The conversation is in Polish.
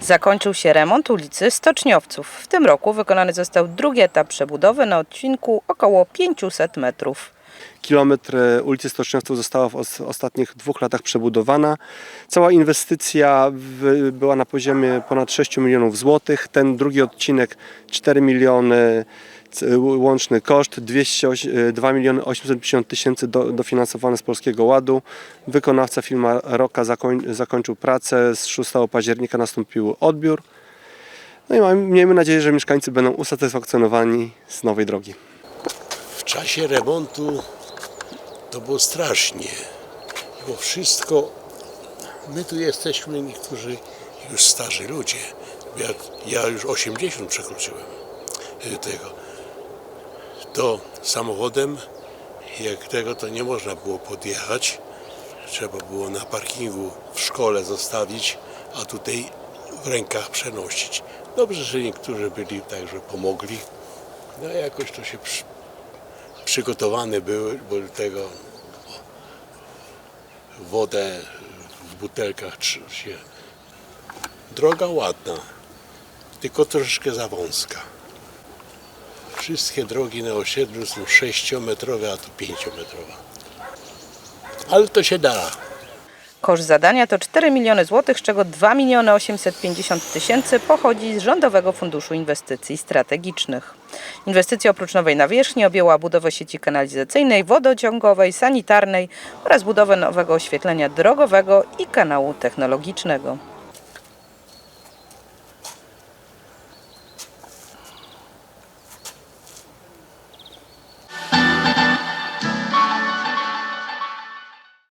Zakończył się remont ulicy Stoczniowców. W tym roku wykonany został drugi etap przebudowy na odcinku około 500 metrów. Kilometr e, ulicy Stoczniowców została w os- ostatnich dwóch latach przebudowana. Którą inwestycja była na poziomie ponad 6 milionów złotych. Ten drugi odcinek 4 miliony c- łączny koszt, 202 miliony 850 tysięcy do, dofinansowane z Polskiego Ładu. Wykonawca firma Roka zakoń, zakończył pracę, z 6 października nastąpił odbiór. No i mamy, miejmy nadzieję, że mieszkańcy będą usatysfakcjonowani z nowej drogi. W czasie remontu to było strasznie, bo wszystko, my tu jesteśmy niektórzy już starzy ludzie. Ja, ja już 80 przekroczyłem y, tego. To samochodem, jak tego to nie można było podjechać. Trzeba było na parkingu w szkole zostawić, a tutaj w rękach przenosić. Dobrze, że niektórzy byli tak, że pomogli. No jakoś to się przy, przygotowane były, bo tego wodę w butelkach się. Droga ładna, tylko troszeczkę za wąska. Wszystkie drogi na osiedlu są 6-metrowe, a tu 5-metrowa. Ale to się da. Koszt zadania to 4 miliony złotych, z czego 2 miliony 850 tysięcy pochodzi z Rządowego Funduszu Inwestycji Strategicznych. Inwestycja oprócz nowej nawierzchni objęła budowę sieci kanalizacyjnej, wodociągowej, sanitarnej oraz budowę nowego oświetlenia drogowego i kanału technologicznego.